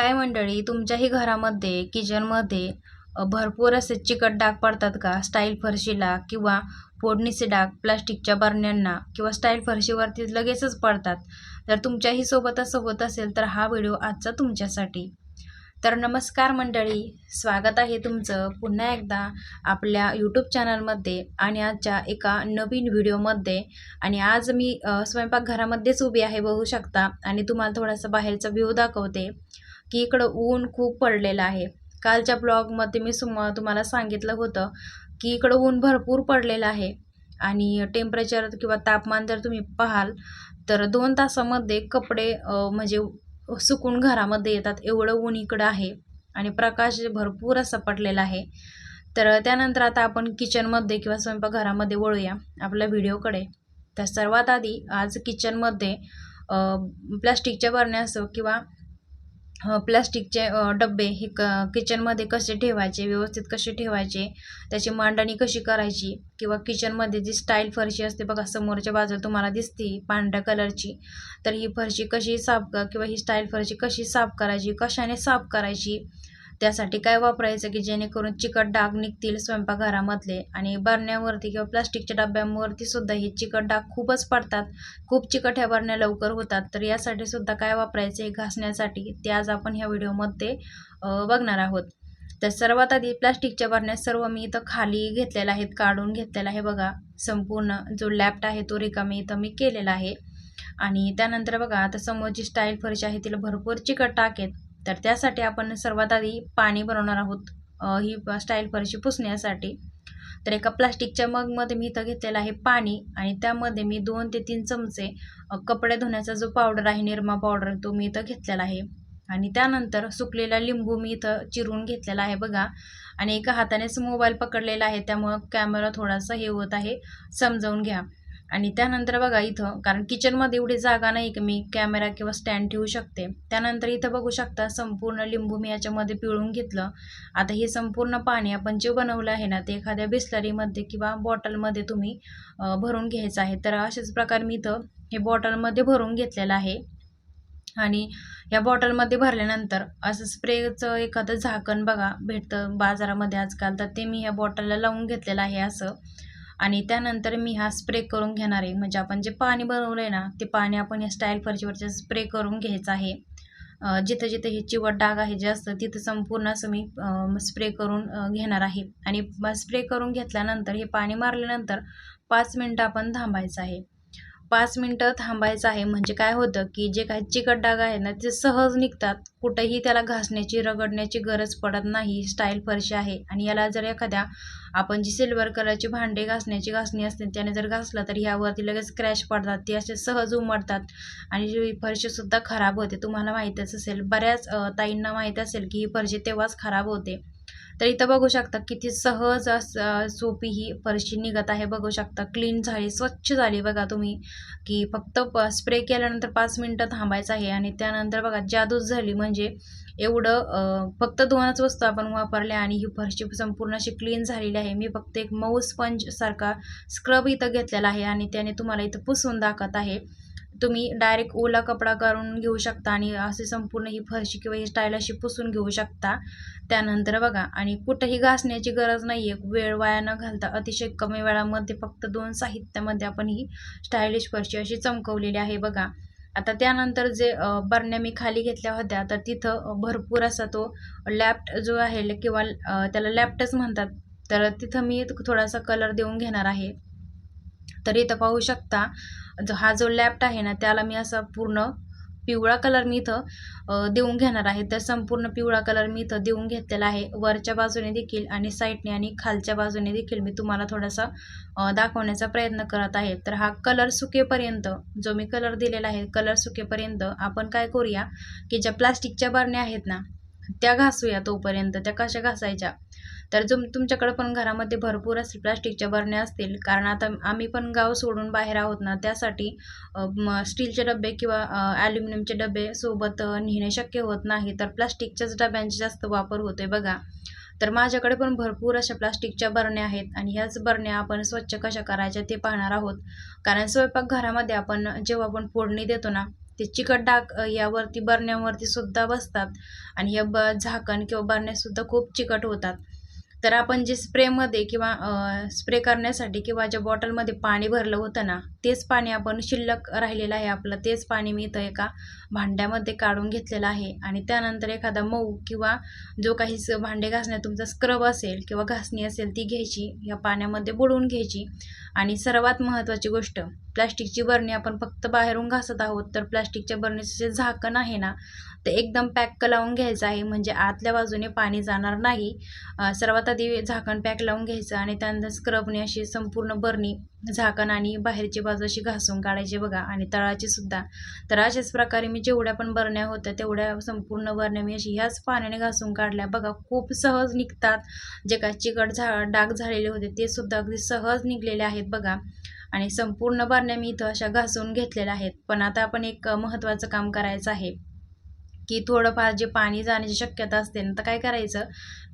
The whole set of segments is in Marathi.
काय मंडळी तुमच्याही घरामध्ये किचनमध्ये भरपूर असे चिकट डाग पडतात का? स्टाईल फरशीला किंवा फोडणीचे डाग प्लास्टिकच्या बरण्यांना किंवा स्टाईल फरशीवरती लगेचच पडतात. तर तुमच्याही सोबत सोबत असेल तर हा व्हिडिओ आजचा तुमच्यासाठी. तर नमस्कार मंडळी स्वागत आहे तुमचं पुन्हा एकदा आपल्या यूट्यूब चॅनलमध्ये आणि आजच्या एका नवीन व्हिडिओमध्ये. आणि आज मी स्वयंपाकघरामध्येच उभी आहे बघू शकता. आणि तुम्हाला थोडासा बाहेरचा व्ह्यू दाखवते. की इकडं ऊन खूप पडलेलं आहे. कालच्या ब्लॉगमध्ये मी सुम तुम्हाला सांगितलं होतं की इकडं ऊन भरपूर पडलेलं आहे. आणि टेम्परेचर किंवा तापमान जर तुम्ही पाहाल तर दोन तासामध्ये कपडे म्हणजे सुकून घरामध्ये येतात. एवढं ऊन इकडं आहे आणि प्रकाश भरपूर असा पडलेला आहे. तर त्यानंतर आता आपण किचनमध्ये किंवा स्वयंपाकघरामध्ये वळूया आपल्या व्हिडिओकडे. तर सर्वात आधी आज किचनमध्ये प्लास्टिकच्या बरण्या असो किंवा प्लास्टिकचे डब्बे डबे हे क किचनमध्ये कसे ठेवायचे व्यवस्थित कसे ठेवायचे त्याची मांडणी कशी करायची किंवा किचनमध्ये जी स्टाईल फरशी असते बघा समोरच्या बाजूला तुम्हाला दिसते पांढऱ्या कलरची तर ही फरशी कशी साफ क किंवा ही स्टाईल फरशी कशी साफ करायची कशाने साफ करायची त्यासाठी काय वापरायचं की जेणेकरून चिकट डाग निघतील स्वयंपाकघरामधले आणि बरण्यावरती किंवा प्लास्टिकच्या डब्यांवरती सुद्धा हे चिकट डाग खूपच पडतात. खूप चिकट ह्या बरण्या लवकर होतात. तर यासाठी सुद्धा काय वापरायचं हे घासण्यासाठी ते आज आपण ह्या व्हिडिओमध्ये बघणार आहोत. तर सर्वात आधी प्लास्टिकच्या बरण्या सर्व मी इथं खाली घेतलेल्या आहेत काढून घेतलेला आहे बघा. संपूर्ण जो लॅप्ट आहे तो रिकामी इथं मी केलेला आहे. आणि त्यानंतर बघा आता समोरची स्टाईल फरशी आहे तिला भरपूर चिकट टाक आहेत. तर त्यासाठी आपण सर्वात आधी पाणी बनवणार आहोत. ही स्टाईल फरशी पुसण्यासाठी. तर एका प्लास्टिकच्या मगमध्ये मी इथं घेतलेलं आहे पाणी आणि त्यामध्ये मी दोन ते तीन चमचे कपडे धुण्याचा जो पावडर आहे निरमा पावडर तो मी इथं घेतलेला आहे. आणि त्यानंतर सुकलेला लिंबू मी इथं चिरून घेतलेला आहे बघा. आणि एका हातानेच मोबाईल पकडलेला आहे त्यामुळं कॅमेरा थोडासा हे होत आहे. समजावून घ्या. आणि त्यानंतर बघा इथं कारण किचनमध्ये एवढी जागा नाही की मी कॅमेरा किंवा स्टँड ठेवू शकते. त्यानंतर इथं बघू शकता संपूर्ण लिंबू मी याच्यामध्ये पिळून घेतलं. आता हे संपूर्ण पाणी आपण जे बनवलं आहे ना ते एखाद्या बिस्लरीमध्ये किंवा बॉटलमध्ये तुम्ही भरून घ्यायचं आहे. तर अशाच प्रकारे मी इथं हे बॉटलमध्ये भरून घेतलेलं आहे. आणि या बॉटलमध्ये भरल्यानंतर असं स्प्रेचं एखादं झाकण बघा भेटतं बाजारामध्ये आजकाल तर ते मी ह्या बॉटलला लावून घेतलेलं आहे असं. आणि त्यानंतर मी हा स्प्रे करून घेणार आहे. म्हणजे आपण जे पाणी बनवलं आहे ना ते पाणी आपण या स्टाईल फरशीवरचे स्प्रे करून घ्यायचं आहे. जिथं जिथं हे चिवट डाग आहे जे असतं तिथं संपूर्ण असं मी स्प्रे करून घेणार आहे. आणि स्प्रे करून घेतल्यानंतर हे पाणी मारल्यानंतर पाच मिनटं आपण थांबायचं आहे. पाच मिनटं थांबायचं आहे. म्हणजे काय होतं की जे काही चिकट डाग आहे ना ते सहज निघतात. कुठेही त्याला घासण्याची रगडण्याची गरज पडत नाही. स्टाईल फरशी आहे. आणि याला जर एखाद्या आपण जी सिल्वर कलरची भांडे घासण्याची घासणी असते त्याने जर घासलं तर ह्यावरती लगेच क्रॅश पडतात. ते असे सहज उमडतात आणि जी फरशीसुद्धा खराब होते तुम्हाला माहीतच असेल. बऱ्याच ताईंना माहीत असेल की ही फरशी तेव्हाच खराब होते. तर इथं बघू शकता किती सहज असं सोपी ही फरशी निघत आहे. बघू शकता क्लीन झाली स्वच्छ झाली बघा तुम्ही की फक्त प स्प्रे केल्यानंतर पाच मिनटं थांबायचं आहे आणि त्यानंतर बघा जादूच झाली म्हणजे एवढं फक्त दोनच वस्तू आपण वापरल्या आणि ही फरशी संपूर्ण अशी क्लीन झालेली आहे. मी फक्त एक मऊ स्पंजसारखा स्क्रब इथं घेतलेला आहे आणि त्याने तुम्हाला इथं पुसून दाखवत आहे. तुम्ही डायरेक्ट ओला कपडा करून घेऊ शकता आणि असे संपूर्ण ही फरशी किंवा ही स्टाईल अशी पुसून घेऊ शकता. त्यानंतर बघा आणि कुठंही घासण्याची गरज नाही आहे वेळ वाया न घालता अतिशय कमी वेळामध्ये फक्त दोन साहित्यामध्ये आपण ही स्टायलिश फरशी अशी चमकवलेली आहे बघा. आता त्यानंतर जे बरण्या मी खाली घेतल्या होत्या तर तिथं भरपूर असा तो लॅप्ट जो आहे किंवा त्याला लॅप्टच म्हणतात. तर तिथं मी थोडासा कलर देऊन घेणार आहे. तर इथं पाहू शकता. जो हा जो लॅप्ट आहे ना त्याला मी असा पूर्ण पिवळा कलर मी इथं देऊन घेणार आहे. तर संपूर्ण पिवळा कलर मी इथं देऊन घेतलेला आहे. वरच्या बाजूने देखील आणि साईडने आणि खालच्या बाजूने देखील मी तुम्हाला थोडासा दाखवण्याचा प्रयत्न करत आहे. तर हा कलर सुकेपर्यंत जो मी कलर दिलेला आहे कलर सुकेपर्यंत आपण काय करूया की ज्या प्लास्टिकच्या बरण्या आहेत ना त्या घासूया तोपर्यंत. त्या कशा घासायच्या? तर जो तुमच्याकडं पण घरामध्ये भरपूर असतील प्लास्टिकच्या बरण्या असतील. कारण आता आम्ही पण गाव सोडून बाहेर आहोत ना त्यासाठी स्टीलचे डबे किंवा ॲल्युमिनियमचे डबे सोबत नेणे शक्य होत नाही. तर प्लास्टिकच्याच डब्यांचा जास्त वापर होतोय बघा. तर माझ्याकडे पण भरपूर अशा प्लास्टिकच्या बरण्या आहेत आणि ह्याच बरण्या आपण स्वच्छ कशा करायच्या ते पाहणार आहोत. कारण स्वयंपाकघरामध्ये आपण जेव्हा आपण फोडणी देतो ना ते चिकट डाग यावरती बरण्यांवरती सुद्धा बसतात आणि या ब झाकण किंवा बरण्यासुद्धा खूप चिकट होतात. तर आपण जे स्प्रेमध्ये किंवा स्प्रे करण्यासाठी किंवा ज्या बॉटलमध्ये पाणी भरलं होतं ना तेच पाणी आपण शिल्लक राहिलेलं आहे आपलं. तेच पाणी मी इथं एका भांड्यामध्ये काढून घेतलेलं आहे. आणि त्यानंतर एखादा मऊ किंवा जो काही स भांडे घासण्यात तुमचा स्क्रब असेल किंवा घासणी असेल ती घ्यायची या पाण्यामध्ये बुडवून घ्यायची. आणि सर्वात महत्त्वाची गोष्ट प्लॅस्टिकची बरणी आपण फक्त बाहेरून घासत आहोत तर प्लास्टिकच्या बरणीचं जे झाकण आहे ना ते एकदम पॅक लावून घ्यायचं आहे. म्हणजे आतल्या बाजूने पाणी जाणार नाही. सर्वात आधी झाकण पॅक लावून घ्यायचं आणि त्यानंतर स्क्रबने अशी संपूर्ण बरणी झाकण आणि बाहेरची बाजू अशी घासून काढायची बघा. आणि तळाची सुद्धा. तर अशाच प्रकारे मी जेवढ्या पण बरण्या होत्या तेवढ्या संपूर्ण बरण्या मी अशी ह्याच पाण्याने घासून काढल्या. बघा खूप सहज निघतात. जे काय चिकट झा डाग झालेले होते ते सुद्धा अगदी सहज निघलेले आहेत बघा. आणि संपूर्ण बरण्या मी इथं अशा घासून घेतलेल्या आहेत. पण आता आपण एक महत्त्वाचं काम करायचं आहे. की थोडंफार जे पाणी जाण्याची शक्यता असते ना तर काय करायचं?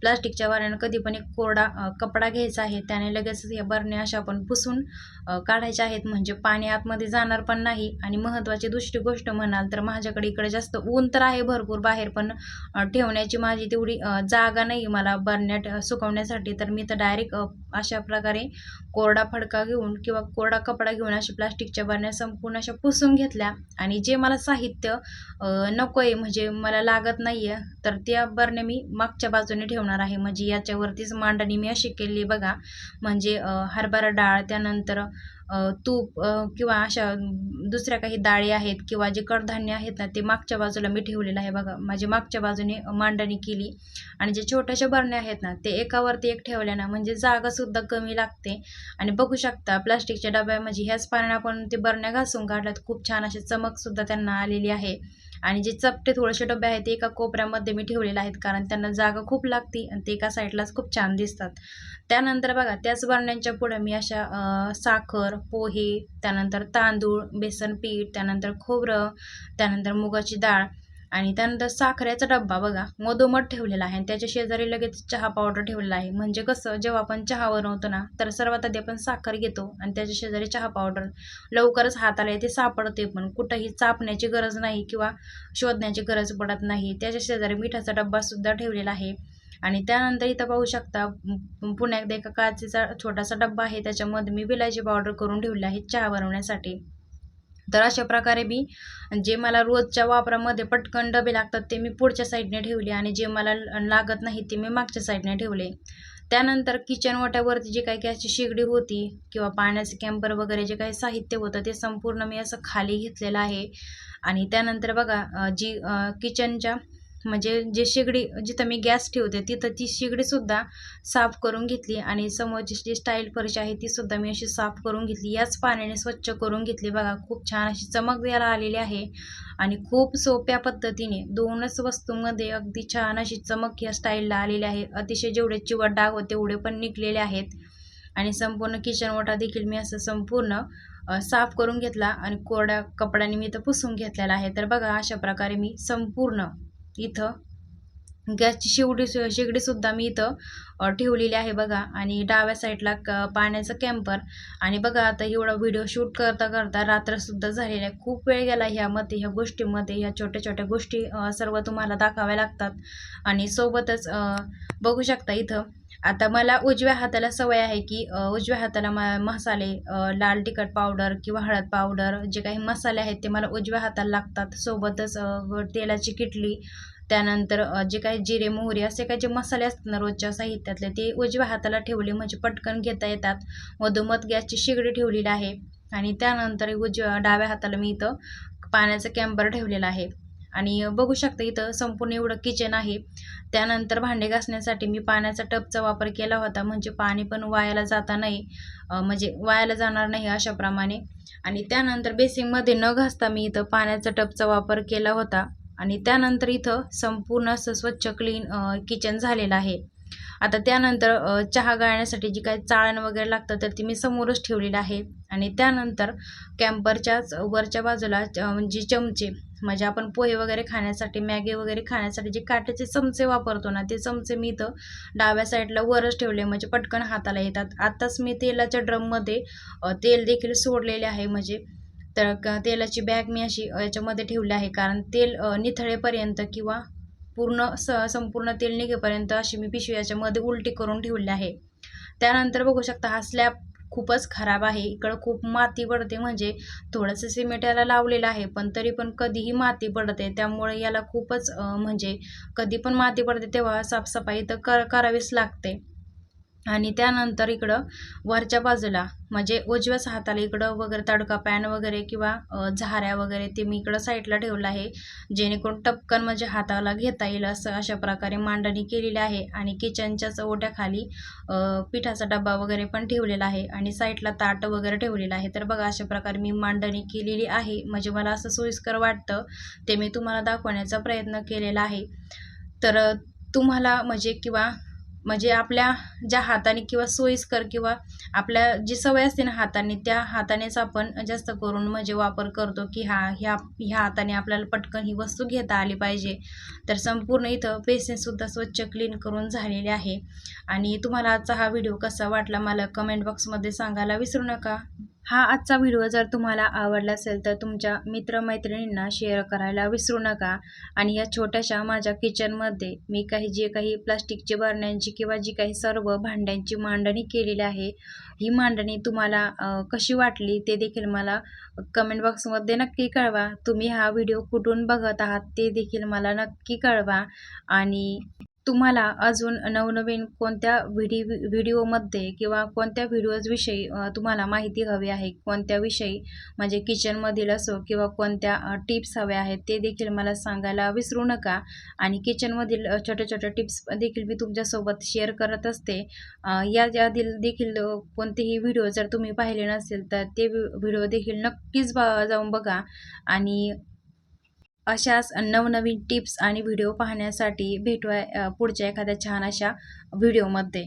प्लास्टिकच्या वाऱ्यानं कधी पण एक कोरडा कपडा घ्यायचा आहे त्याने लगेच या बरण्या अशा आपण पुसून काढायच्या आहेत. म्हणजे पाणी आतमध्ये जाणार पण नाही आणि महत्त्वाची दुसरी गोष्ट म्हणाल तर माझ्याकडे इकडे जास्त ऊन तर आहे भरपूर बाहेर पण ठेवण्याची माझी तेवढी जागा नाही मला बरण्या सुकवण्यासाठी. तर मी तर डायरेक्ट अशा प्रकारे कोरडा फडका घेऊन किंवा कोरडा कपडा घेऊन अशा प्लास्टिकच्या बरण्या संपूर्ण अशा पुसून घेतल्या. आणि जे मला साहित्य नको आहे म्हणजे मला लागत नाही आहे तर त्या बरणे मी मागच्या बाजूने ठेवणार आहे. म्हणजे याच्यावरतीच मांडणी मी अशी केली बघा. म्हणजे हरभरा डाळ त्यानंतर तूप किंवा अशा दुसऱ्या काही डाळी आहेत किंवा जे कडधान्य आहेत ना ते मागच्या बाजूला मी ठेवलेलं आहे बघा. माझी मागच्या बाजूने मांडणी केली. आणि जे छोट्याशा बरण्या आहेत ना ते एकावरती एक ठेवल्या ना म्हणजे जागासुद्धा कमी लागते. आणि बघू शकता प्लास्टिकच्या डब्यामध्ये ह्याच पाण्याने आपण ते बरण्या घासून काढल्यात. खूप छान अशी चमकसुद्धा त्यांना आलेली आहे. आणि जे चपटे थोडेसे डबे आहेत ते एका कोपऱ्यामध्ये मी ठेवलेले आहेत कारण त्यांना जागा खूप लागते आणि ते एका साईडलाच खूप छान दिसतात. त्यानंतर बघा त्याच बरण्यांच्या पुढं मी अशा साखर पोहे त्यानंतर तांदूळ बेसन पीठ त्यानंतर खोबरं त्यानंतर मुगाची डाळ आणि त्यानंतर साखरेचा डब्बा बघा मधोमध ठेवलेला आहे आणि त्याच्या शेजारी लगेच चहा पावडर ठेवलेला आहे. म्हणजे कसं जेव्हा आपण चहा बनवतो ना तर सर्वात आधी आपण साखर घेतो आणि त्याच्या शेजारी चहा पावडर लवकरच हाताला येते सापडते पण कुठंही चापण्याची गरज नाही किंवा शोधण्याची गरज पडत नाही. त्याच्या शेजारी मिठाचा डब्बासुद्धा ठेवलेला आहे. आणि त्यानंतर इथं पाहू शकता पुण्यात पुन्हा एकदा एका काचेचा छोटासा डब्बा आहे. त्याच्यामध्ये मी विलायची पावडर करून ठेवली आहे चहा बनवण्यासाठी. तर अशा प्रकारे मी जे मला रोजच्या वापरामध्ये पटकन डबे लागतात ते मी पुढच्या साईडने ठेवले आणि जे मला ल- लागत नाही ते मी मागच्या साईडने ठेवले. त्यानंतर किचन ओट्यावरती जे काही गॅसची शेगडी होती किंवा पाण्याचे कॅम्पर वगैरे जे काही साहित्य होतं ते संपूर्ण मी असं खाली घेतलेलं आहे. आणि त्यानंतर बघा जी किचनच्या म्हणजे जे शेगडी जिथं मी गॅस ठेवते तिथं ती शेगडीसुद्धा साफ करून घेतली आणि समोरची जी स्टाईल फरशी आहे ती सुद्धा मी अशी साफ करून घेतली. याच पाण्याने स्वच्छ करून घेतली. बघा खूप छान अशी चमक द्यायला आलेली आहे आणि खूप सोप्या पद्धतीने दोनच वस्तूंमध्ये अगदी छान अशी चमक या स्टाईलला आलेली आहे. अतिशय जेवढे चिवट डाग होते तेवढे पण निघलेले आहेत. आणि संपूर्ण किचन ओटा देखील मी असं संपूर्ण साफ करून घेतला आणि कोरड्या कपड्याने मी इथं पुसून घेतलेला आहे. तर बघा अशा प्रकारे मी संपूर्ण इथं गॅसची शेवडी शेगडीसुद्धा मी इथं ठेवलेली आहे बघा. आणि डाव्या साईडला क पाण्याचं कॅम्पर आणि बघा आता एवढा व्हिडिओ शूट करता करता रात्रसुद्धा झालेला आहे खूप वेळ गेला ह्यामध्ये ह्या गोष्टीमध्ये ह्या छोट्या छोट्या गोष्टी सर्व तुम्हाला दाखवाव्या लागतात. आणि सोबतच बघू शकता इथं. आता मला उजव्या हाताला सवय आहे की उजव्या हाताला मा मसाले लाल तिखट पावडर किंवा हळद पावडर जे काही मसाले आहेत ते मला उजव्या हाताला लागतात. सोबतच तेलाची किटली त्यानंतर जे काही जिरे मोहरी असे काही जे मसाले असतात ना रोजच्या साहित्यातले ते उजव्या हाताला ठेवले म्हणजे पटकन घेता येतात. मधोमध गॅसची शेगडी ठेवलेली आहे आणि त्यानंतर उजव्या डाव्या हाताला मी इथं पाण्याचं कॅम्पर ठेवलेलं आहे. आणि बघू शकता इथं संपूर्ण एवढं किचन आहे. त्यानंतर भांडे घासण्यासाठी मी पाण्याचा टबचा वापर केला होता म्हणजे पाणी पण वायाला जाता नाही म्हणजे वायाला जाणार नाही अशाप्रमाणे. आणि त्यानंतर बेसिंगमध्ये न घासता मी इथं पाण्याचा टबचा वापर केला होता. आणि त्यानंतर इथं संपूर्ण असं स्वच्छ क्लीन किचन झालेलं आहे. आता त्यानंतर चहा गाळण्यासाठी जी काही चाळण वगैरे लागतं तर ती मी समोरच ठेवलेली आहे. आणि त्यानंतर कॅम्परच्याच वरच्या बाजूला च- म्हणजे चमचे म्हणजे आपण पोहे वगैरे खाण्यासाठी मॅगी वगैरे खाण्यासाठी जे काट्याचे चमचे वापरतो ना ते चमचे मी इथं डाव्या साईडला वरच ठेवले म्हणजे पटकन हाताला येतात. आत्ताच मी तेलाच्या ड्रममध्ये तेल देखील सोडलेले आहे. म्हणजे तर क तेलाची बॅग मी अशी याच्यामध्ये ठेवली आहे. कारण तेल निथळेपर्यंत किंवा पूर्ण स संपूर्ण तेल निघेपर्यंत अशी मी पिशवी याच्यामध्ये उलटी करून ठेवली आहे. त्यानंतर बघू शकता हा स्लॅब खूपच खराब आहे. इकडं खूप माती पडते. म्हणजे थोडंसं सिमेंट याला लावलेलं आहे पण तरी पण कधीही माती पडते. त्यामुळे याला खूपच म्हणजे कधी पण माती पडते तेव्हा साफसफाई तर कर करावीच लागते. आणि त्यानंतर इकडं वरच्या बाजूला म्हणजे उजव्याच हाताला इकडं वगैरे तडका पॅन वगैरे किंवा झाऱ्या वगैरे ते मी इकडं साईडला ठेवलं आहे. जेणेकरून टपकन म्हणजे हाताला घेता येईल असं अशा प्रकारे मांडणी केलेली आहे. आणि किचनच्याच ओट्याखाली पिठाचा डब्बा वगैरे पण ठेवलेला आहे आणि साईडला ताट वगैरे ठेवलेलं आहे. तर बघा अशा प्रकारे मी मांडणी केलेली आहे. म्हणजे मला असं सोयीस्कर वाटतं ते मी तुम्हाला दाखवण्याचा प्रयत्न केलेला आहे. तर तुम्हाला म्हणजे किंवा म्हणजे आपल्या ज्या हाताने किंवा सोयीस्कर किंवा आपल्या जी सवय असते ना हाताने त्या हातानेच आपण जास्त करून म्हणजे वापर करतो की हा ह्या ह्या हाताने आपल्याला पटकन ही वस्तू घेता आली पाहिजे. तर संपूर्ण इथं बेसिनसुद्धा स्वच्छ क्लीन करून झालेले आहे. आणि तुम्हाला आजचा हा व्हिडिओ कसा वाटला मला कमेंट बॉक्समध्ये सांगायला विसरू नका. हा आजचा व्हिडिओ जर तुम्हाला आवडला असेल तर तुमच्या मित्रमैत्रिणींना शेअर करायला विसरू नका. आणि या छोट्याशा माझ्या किचनमध्ये मी काही जे काही प्लास्टिकची बरण्यांची किंवा जी काही सर्व भांड्यांची मांडणी केलेली आहे ही मांडणी तुम्हाला कशी वाटली ते देखील मला कमेंट बॉक्समध्ये नक्की कळवा. तुम्ही हा व्हिडिओ कुठून बघत आहात ते देखील मला नक्की कळवा. आणि तुम्हाला अजून नवनवीन कोणत्या व्हिडि व्हिडिओमध्ये किंवा कोणत्या व्हिडिओजविषयी तुम्हाला माहिती हवी आहे? कोणत्या विषयी? म्हणजे किचनमधील असो किंवा कोणत्या टिप्स हव्या आहेत ते देखील मला सांगायला विसरू नका. आणि किचनमधील छोट्या छोट्या टिप्स देखील मी तुमच्यासोबत शेअर करत असते. या यातील देखील कोणतेही व्हिडिओ जर तुम्ही पाहिले नसेल तर ते व्हिडिओ देखील नक्कीच ब जाऊन बघा. आणि अशाच नवनवीन टिप्स आणि व्हिडिओ पाहण्यासाठी भेटूया पुढच्या एखाद्या छान अशा व्हिडिओमध्ये